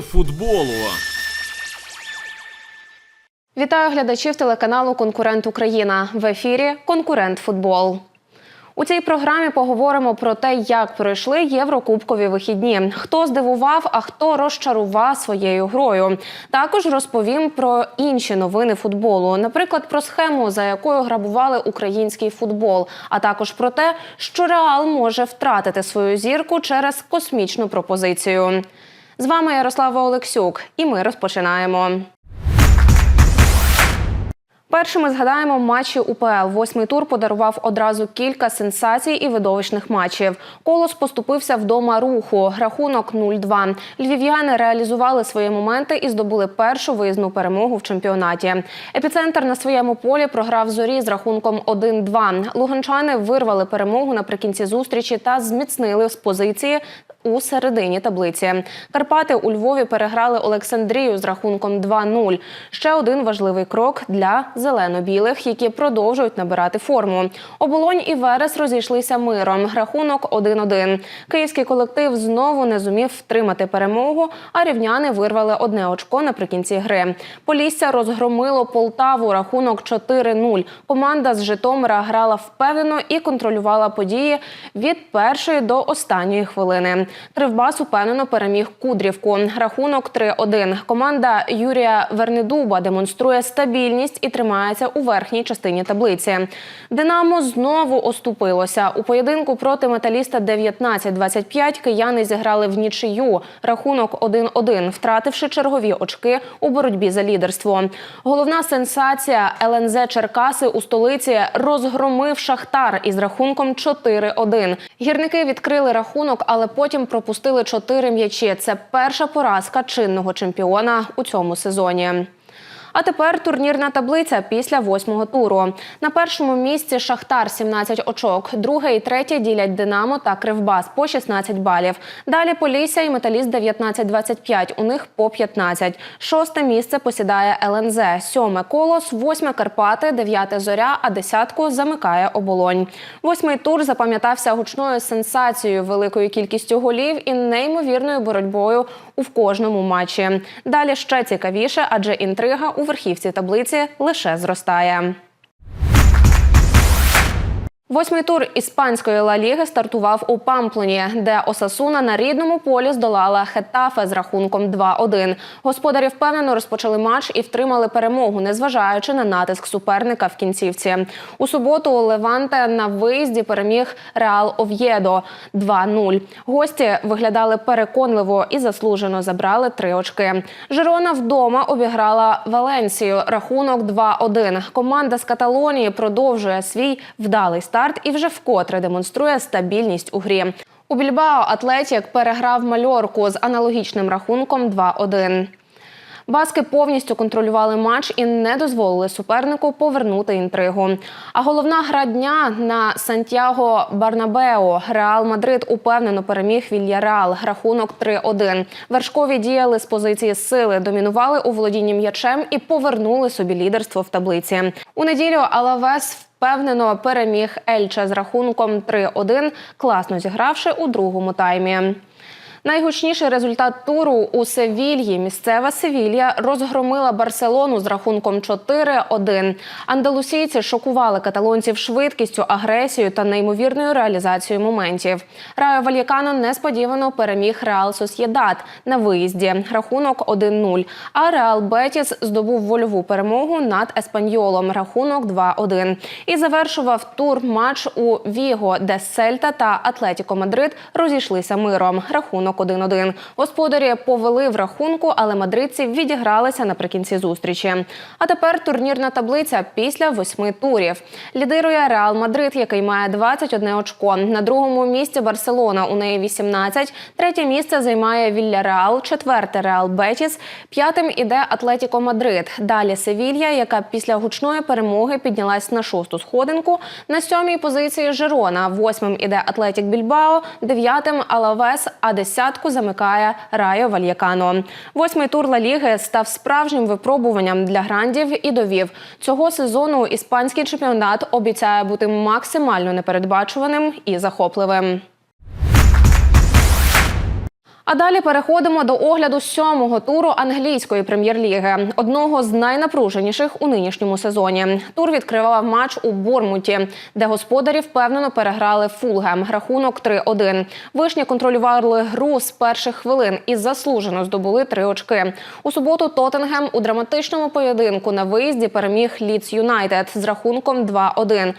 Футболу. Вітаю глядачів телеканалу Конкурент Україна в ефірі Конкурент Футбол. У цій програмі поговоримо про те, як пройшли єврокубкові вихідні, хто здивував, а хто розчарував своєю грою. Також розповім про інші новини футболу, наприклад, про схему, за якою грабували український футбол, а також про те, що Реал може втратити свою зірку через космічну пропозицію. З вами Ярослава Олексюк, і ми розпочинаємо. Першими згадаємо матчі УПЛ. Восьмий тур подарував одразу кілька сенсацій і видовищних матчів. Колос поступився вдома руху. Рахунок 0-2. Львів'яни реалізували свої моменти і здобули першу виїзну перемогу в чемпіонаті. Епіцентр на своєму полі програв зорі з рахунком 1-2. Луганчани вирвали перемогу наприкінці зустрічі та зміцнили з позиції у середині таблиці. Карпати у Львові переграли Олександрію з рахунком 2-0. Ще один важливий крок для зелено-білих, які продовжують набирати форму. Оболонь і Верес розійшлися миром. Рахунок 1-1. Київський колектив знову не зумів втримати перемогу, а рівняни вирвали одне очко наприкінці гри. Полісся розгромило Полтаву. Рахунок 4-0. Команда з Житомира грала впевнено і контролювала події від першої до останньої хвилини. Кривбас упевнено переміг Кудрівку. Рахунок 3-1. Команда Юрія Вернедуба демонструє стабільність і тримається у верхній частині таблиці. Динамо знову оступилося. У поєдинку проти металіста 19-25 кияни зіграли в нічию. Рахунок 1-1, втративши чергові очки у боротьбі за лідерство. Головна сенсація ЛНЗ Черкаси у столиці розгромив Шахтар із рахунком 4-1. Гірники відкрили рахунок, але потім пропустили чотири м'ячі. Це перша поразка чинного чемпіона у цьому сезоні. А тепер турнірна таблиця після восьмого туру. На першому місці Шахтар 17 очок. Друге і третє ділять Динамо та Кривбас по 16 балів. Далі Полісся і Металіст 19-25, у них по 15. Шосте місце посідає ЛНЗ. Сьоме Колос, восьме Карпати, дев'яте Зоря, а десятку замикає Оболонь. Восьмий тур запам'ятався гучною сенсацією, великою кількістю голів і неймовірною боротьбою у кожному матчі. Далі ще цікавіше, адже інтрига у верхівці таблиці лише зростає. Восьмий тур іспанської Ла Ліги стартував у Памплоні, де Осасуна на рідному полі здолала Хетафе з рахунком 2-1. Господарі впевнено розпочали матч і втримали перемогу, незважаючи на натиск суперника в кінцівці. У суботу Леванте на виїзді переміг Реал Ов'єдо 2-0. Гості виглядали переконливо і заслужено забрали три очки. Жирона вдома обіграла Валенсію. Рахунок 2-1. Команда з Каталонії продовжує свій вдалий старт і вже вкотре демонструє стабільність у грі. У Більбао Атлетік переграв Мальорку з аналогічним рахунком 2-1. Баски повністю контролювали матч і не дозволили супернику повернути інтригу. А головна гра дня на Сантьяго Барнабео. Реал Мадрид упевнено переміг Вільяреал. Рахунок 3-1. Вершкові діяли з позиції сили, домінували у володінні м'ячем і повернули собі лідерство в таблиці. У неділю Алавес впевнено переміг Ельча з рахунком 3-1, класно зігравши у другому таймі. Найгучніший результат туру у Севільї. Місцева Севілья розгромила Барселону з рахунком 4-1. Андалусійці шокували каталонців швидкістю, агресією та неймовірною реалізацією моментів. Райо Вальякано несподівано переміг Реал Сосєдат на виїзді. Рахунок 1-0. А Реал Бетіс здобув вольову перемогу над Еспаньолом. Рахунок 2-1. І завершував тур матч у Віго, де Сельта та Атлетіко Мадрид розійшлися миром. Рахунок 1-1. Господарі повели в рахунку, але мадридці відігралися наприкінці зустрічі. А тепер турнірна таблиця після восьми турів. Лідирує Реал Мадрид, який має 21 очко. На другому місці Барселона. У неї 18. Третє місце займає Вільяреал, четверте Реал Бетіс. П'ятим іде Атлетіко Мадрид. Далі Севілья, яка після гучної перемоги піднялась на шосту сходинку. На сьомій позиції Жирона. Восьмим іде Атлетік Більбао, дев'ятим Алавес, а десятку замикає Райо Вальякано. Восьмий тур Ла Ліги став справжнім випробуванням для грандів і довів цього сезону. Іспанський чемпіонат обіцяє бути максимально непередбачуваним і захопливим. А далі переходимо до огляду сьомого туру англійської прем'єр-ліги, одного з найнапруженіших у нинішньому сезоні. Тур відкривав матч у Бормуті, де господарі впевнено переграли Фулгем. Рахунок 3-1. Вишні контролювали гру з перших хвилин і заслужено здобули три очки. У суботу Тоттенгем у драматичному поєдинку на виїзді переміг Лідс Юнайтед з рахунком 2-1.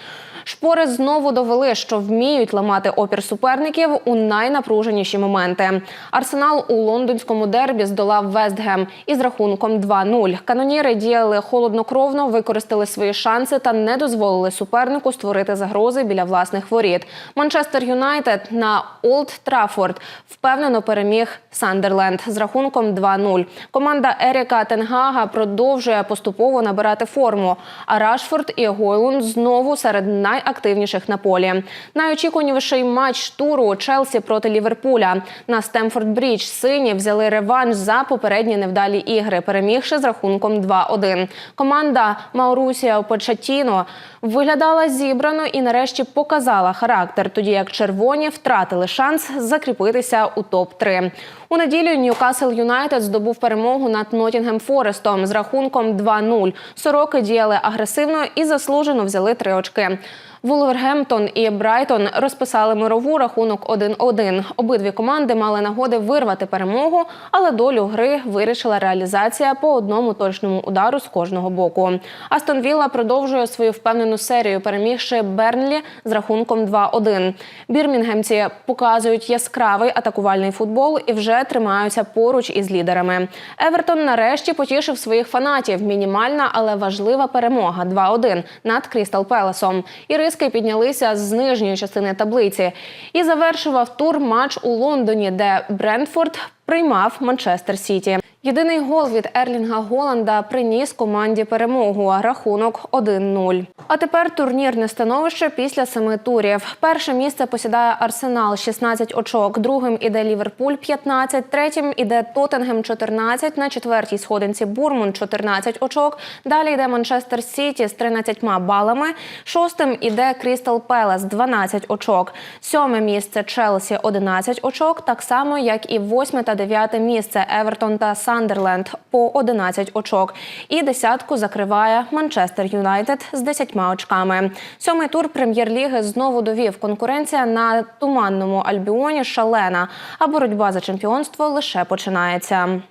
Шпори знову довели, що вміють ламати опір суперників у найнапруженіші моменти. Арсенал у лондонському дербі здолав Вестгем із рахунком 2-0. Каноніри діяли холоднокровно, використали свої шанси та не дозволили супернику створити загрози біля власних воріт. Манчестер Юнайтед на Олд Траффорд впевнено переміг Сандерленд з рахунком 2-0. Команда Еріка Тенгага продовжує поступово набирати форму. А Рашфорд і Гойлун знову серед найактивніших на полі. Найочікуваніший матч туру Челсі проти Ліверпуля. На Стемфорд Брідж сині взяли реванш за попередні невдалі ігри, перемігши з рахунком 2-1. Команда Маурусія Початіно виглядала зібрано і нарешті показала характер, тоді як червоні втратили шанс закріпитися у топ-3. У неділю Ньюкасл Юнайтед здобув перемогу над Ноттінгем Форестом з рахунком 2-0. Сороки діяли агресивно і заслужено взяли три очки. Вулвергемптон і Брайтон розписали мирову рахунок 1-1. Обидві команди мали нагоди вирвати перемогу, але долю гри вирішила реалізація по одному точному удару з кожного боку. Астон Вілла продовжує свою впевнену серію, перемігши Бернлі з рахунком 2-1. Бірмінгемці показують яскравий атакувальний футбол і вже тримаються поруч із лідерами. Евертон нарешті потішив своїх фанатів. Мінімальна, але важлива перемога 2-1 над Крістал Пелесом. Іриски піднялися з нижньої частини таблиці і завершував тур матч у Лондоні, де Брентфорд приймав Манчестер Сіті. Єдиний гол від Ерлінга Голланда приніс команді перемогу. Рахунок 1-0. А тепер турнірне становище після семи турів. Перше місце посідає Арсенал 16 очок. Другим іде Ліверпуль 15, третім іде Тоттенгем 14, на четвертій сходинці Бурмун 14 очок. Далі йде Манчестер Сіті з 13 балами. Шостим іде Крістал Пелес 12 очок. Сьоме місце Челсі 11 очок, так само як і восьме та дев'яте місце Евертон та Сандерленд по 11 очок. І десятку закриває Манчестер Юнайтед з 10 очками. Сьомий тур прем'єр-ліги знову довів. Конкуренція на туманному Альбіоні шалена, а боротьба за чемпіонство лише починається.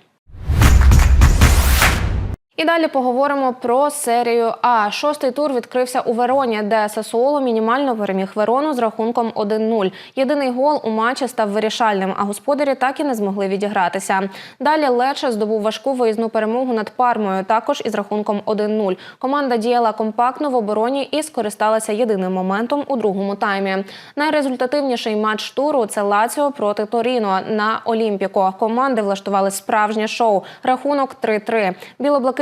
І далі поговоримо про серію А. Шостий тур відкрився у Вероні, де Сасуоло мінімально переміг Верону з рахунком 1-0. Єдиний гол у матчі став вирішальним, а господарі так і не змогли відігратися. Далі Лече здобув важку виїзну перемогу над Пармою, також із рахунком 1-0. Команда діяла компактно в обороні і скористалася єдиним моментом у другому таймі. Найрезультативніший матч туру це Лаціо проти Торіно на Олімпіко. Команди влаштували справжнє шоу. Рахунок 3-3.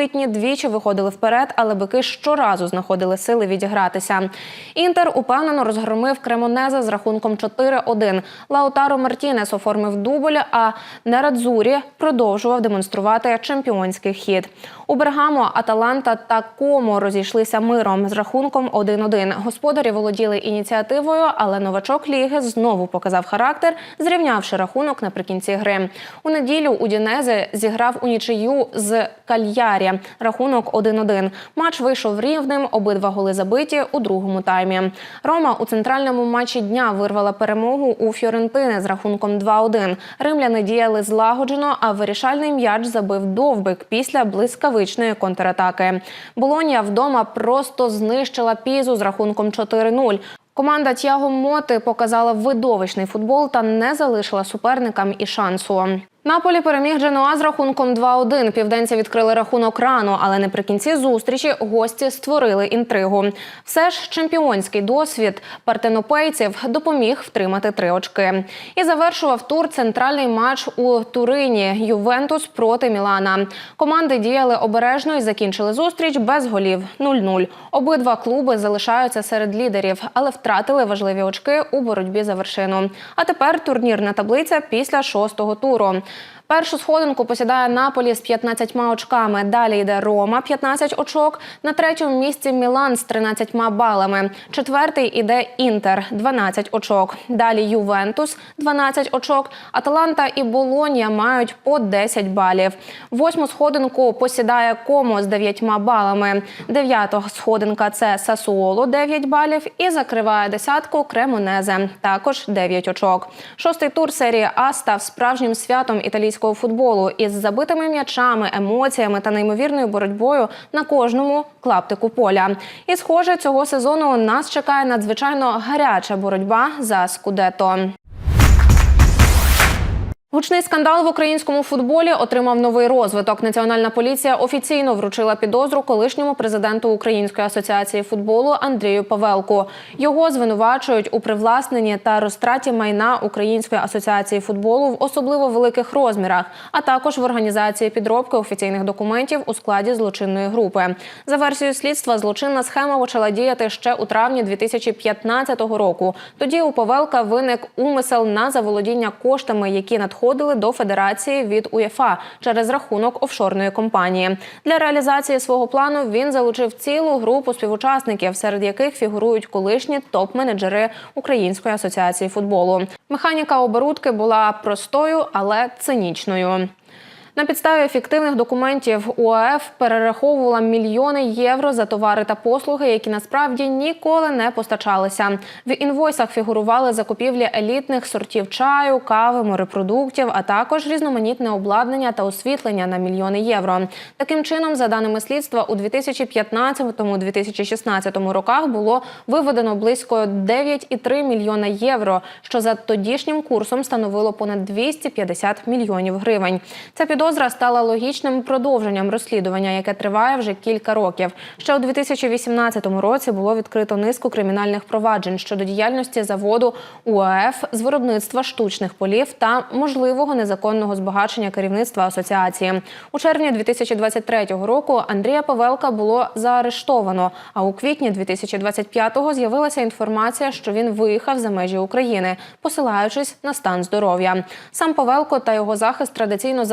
Білоблакитні двічі виходили вперед, але бики щоразу знаходили сили відігратися. Інтер упевнено розгромив Кремонеза з рахунком 4-1. Лаутаро Мартінес оформив дубль, а Нерадзурі продовжував демонструвати чемпіонський хід. У Бергамо Аталанта та Комо розійшлися миром з рахунком 1-1. Господарі володіли ініціативою, але новачок ліги знову показав характер, зрівнявши рахунок наприкінці гри. У неділю Удінезе зіграв у нічию з Кальярі. Рахунок 1-1. Матч вийшов рівним. Обидва голи забиті у другому таймі. Рома у центральному матчі дня вирвала перемогу у Фьорентини з рахунком 2-1. Римляни діяли злагоджено, а вирішальний м'яч забив довбик після блискавичної контратаки. Болонія вдома просто знищила пізу з рахунком 4-0. Команда Тяго Моти показала видовищний футбол та не залишила суперникам і шансу. Наполі переміг Дженуа з рахунком 2-1. Південці відкрили рахунок рано, але наприкінці зустрічі гості створили інтригу. Все ж чемпіонський досвід партенопейців допоміг втримати три очки. І завершував тур центральний матч у Турині Ювентус проти Мілана. Команди діяли обережно і закінчили зустріч без голів 0-0. Обидва клуби залишаються серед лідерів, але втратили важливі очки у боротьбі за вершину. А тепер турнірна таблиця після шостого туру. Першу сходинку посідає Наполі з 15 очками. Далі йде Рома 15 очок. На третьому місці Мілан з 13 балами. Четвертий іде Інтер 12 очок. Далі Ювентус 12 очок. Аталанта і Болонія мають по 10 балів. Восьму сходинку посідає Комо з 9 балами. Дев'ята сходинка це Сасуоло 9 балів. І закриває десятку Кремонезе також 9 очок. Шостий тур серії А став справжнім святом італійського футболу із забитими м'ячами, емоціями та неймовірною боротьбою на кожному клаптику поля. І схоже, цього сезону нас чекає надзвичайно гаряча боротьба за скудето. Гучний скандал в українському футболі отримав новий розвиток. Національна поліція офіційно вручила підозру колишньому президенту Української асоціації футболу Андрію Павелку. Його звинувачують у привласненні та розтраті майна Української асоціації футболу в особливо великих розмірах, а також в організації підробки офіційних документів у складі злочинної групи. За версією слідства, злочинна схема почала діяти ще у травні 2015 року. Тоді у Павелка виник умисел на заволодіння коштами, які надходили до федерації від УЄФА через рахунок офшорної компанії. Для реалізації свого плану він залучив цілу групу співучасників, серед яких фігурують колишні топ-менеджери Української асоціації футболу. Механіка оборудки була простою, але цинічною. На підставі фіктивних документів УАФ перераховувала мільйони євро за товари та послуги, які насправді ніколи не постачалися. В інвойсах фігурували закупівлі елітних сортів чаю, кави, морепродуктів, а також різноманітне обладнання та освітлення на мільйони євро. Таким чином, за даними слідства, у 2015-2016 роках було виведено близько 9,3 мільйона євро, що за тодішнім курсом становило понад 250 мільйонів гривень. Ця підозра стала логічним продовженням розслідування, яке триває вже кілька років. Ще у 2018 році було відкрито низку кримінальних проваджень щодо діяльності заводу УАФ з виробництва штучних полів та можливого незаконного збагачення керівництва асоціації. У червні 2023 року Андрія Павелка було заарештовано. А у квітні 2025-го з'явилася інформація, що він виїхав за межі України, посилаючись на стан здоров'я. Сам Павелко та його захист традиційно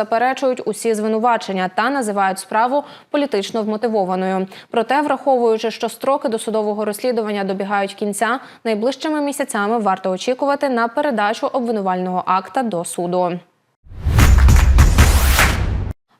заперечують усі звинувачення та називають справу політично вмотивованою. Проте, враховуючи, що строки досудового розслідування добігають кінця, найближчими місяцями варто очікувати на передачу обвинувального акта до суду.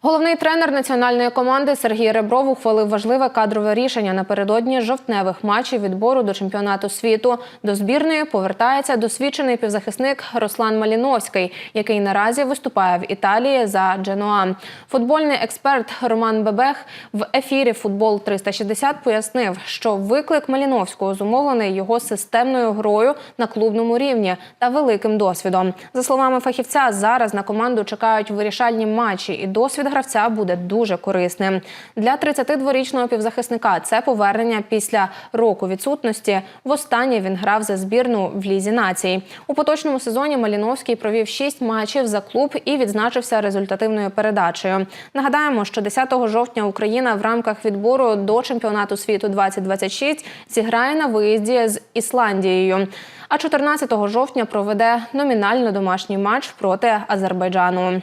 Головний тренер національної команди Сергій Ребров ухвалив важливе кадрове рішення напередодні жовтневих матчів відбору до чемпіонату світу. До збірної повертається досвідчений півзахисник Руслан Маліновський, який наразі виступає в Італії за Дженуа. Футбольний експерт Роман Бебех в ефірі Футбол 360 пояснив, що виклик Маліновського зумовлений його системною грою на клубному рівні та великим досвідом. За словами фахівця, зараз на команду чекають вирішальні матчі, і досвід гравця буде дуже корисним. Для 32-річного півзахисника це повернення після року відсутності. Востаннє він грав за збірну в лізі націй. У поточному сезоні Маліновський провів 6 матчів за клуб і відзначився результативною передачею. Нагадаємо, що 10 жовтня Україна в рамках відбору до чемпіонату світу 2026 зіграє на виїзді з Ісландією. А 14 жовтня проведе номінально домашній матч проти Азербайджану.